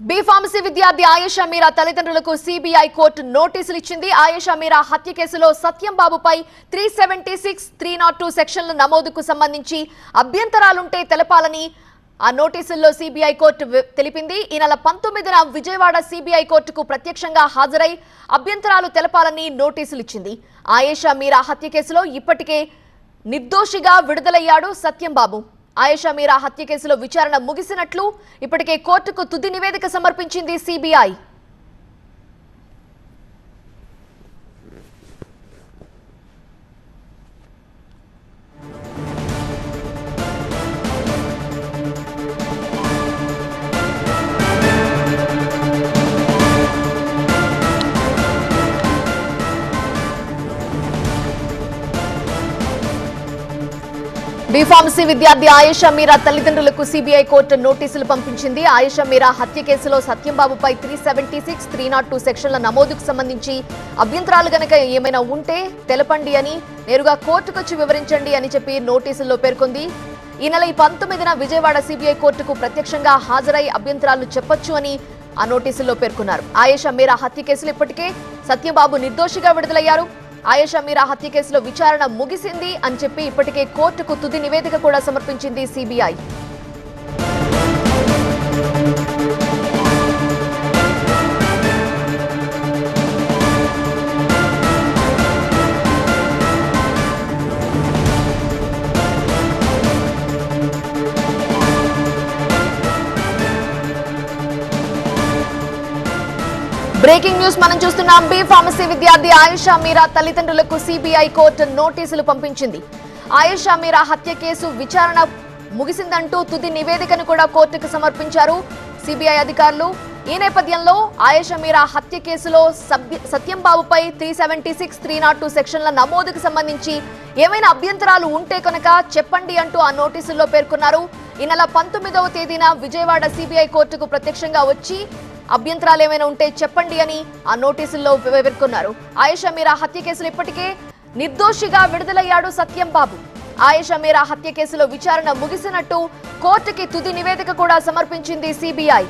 B pharmacy విద్యార్థి ఆయేషా మీరా తల్లిదండ్రులకు CBI court నోటీసులు ఇచ్చింది ఆయేషా మీరా హత్య కేసులో Satyam బాబుపై three seventy six three not two సెక్షన్ల నమోదుకు సంబంధించి అభ్యంతరాలుంటే తెలపాలని ఆ నోటీసుల్లో సిబిఐ కోర్టు తెలిపింది. ఈ నెల పంతొమ్మిదిన విజయవాడ సిబిఐ కోర్టుకు ప్రత్యక్షంగా హాజరై అభ్యంతరాలు తెలపాలని నోటీసులు ఇచ్చింది ఆయేషా మీరా హత్య కేసులో ఇప్పటికే నిర్దోషిగా విడుదలయ్యాడు సత్యంబాబు ఆయేషా మీరా హత్య కేసులో విచారణ ముగిసినట్లు ఇప్పటికే కోర్టుకు తుది నివేదిక సమర్పించింది సిబిఐ. బీఫార్మసీ విద్యార్థి ఆయేషా మీరా తల్లిదండ్రులకు సీబీఐ కోర్టు నోటీసులు పంపించింది. ఆయేషా మీరా హత్య కేసులో సత్యంబాబుపై three seventy six three not two సెక్షన్ల నమోదుకు సంబంధించి అభ్యంతరాలు గనక ఏమైనా ఉంటే తెలపండి అని నేరుగా కోర్టుకొచ్చి వివరించండి అని చెప్పి నోటీసుల్లో పేర్కొంది. ఈ నెల ఈ పంతొమ్మిదిన విజయవాడ సీబీఐ కోర్టుకు ప్రత్యక్షంగా హాజరై అభ్యంతరాలు చెప్పొచ్చు అని ఆ నోటీసుల్లో పేర్కొన్నారు. ఆయేషా మీరా హత్య కేసులు ఇప్పటికే సత్యబాబు నిర్దోషిగా విడుదలయ్యారు. ఆయేషా మీరా హత్య కేసులో విచారణ ముగిసింది అని చెప్పి ఇప్పటికే కోర్టుకు తుది నివేదిక కూడా సమర్పించింది సిబిఐ. బ్రేకింగ్ న్యూస్ మనం చూస్తున్నాం. బి ఫార్మసీ విద్యార్థి ఆయుషా మీరా తల్లిదండ్రులకు సిబిఐ కోర్టు నోటీసులు పంపించింది. ఆయుషా మీరా హత్య కేసు విచారణ ముగిసిందంటూ తుది నివేదికను కూడా కోర్టుకు సమర్పించారు సిబిఐ అధికారులు. ఈ నేపథ్యంలో ఆయేషా మీరా హత్య కేసులో Satyam బాబుపై three seventy six three not two సెక్షన్ల నమోదుకు సంబంధించి ఏమైనా అభ్యంతరాలు ఉంటే కనుక చెప్పండి అంటూ ఆ నోటీసుల్లో పేర్కొన్నారు. ఈ నెల పంతొమ్మిదవ తేదీన విజయవాడ సిబిఐ కోర్టుకు ప్రత్యక్షంగా వచ్చి అభ్యంతరాలు ఏమైనా ఉంటే చెప్పండి అని ఆ నోటీసుల్లో పేర్కొన్నారు ఆయేషా మీరా హత్య కేసులు ఇప్పటికే నిర్దోషిగా విడుదలయ్యాడు సత్యం బాబు. ఆయేషా మీరా హత్య కేసులో విచారణ ముగిసినట్టు కోర్టుకి తుది నివేదిక కూడా సమర్పించింది సిబిఐ.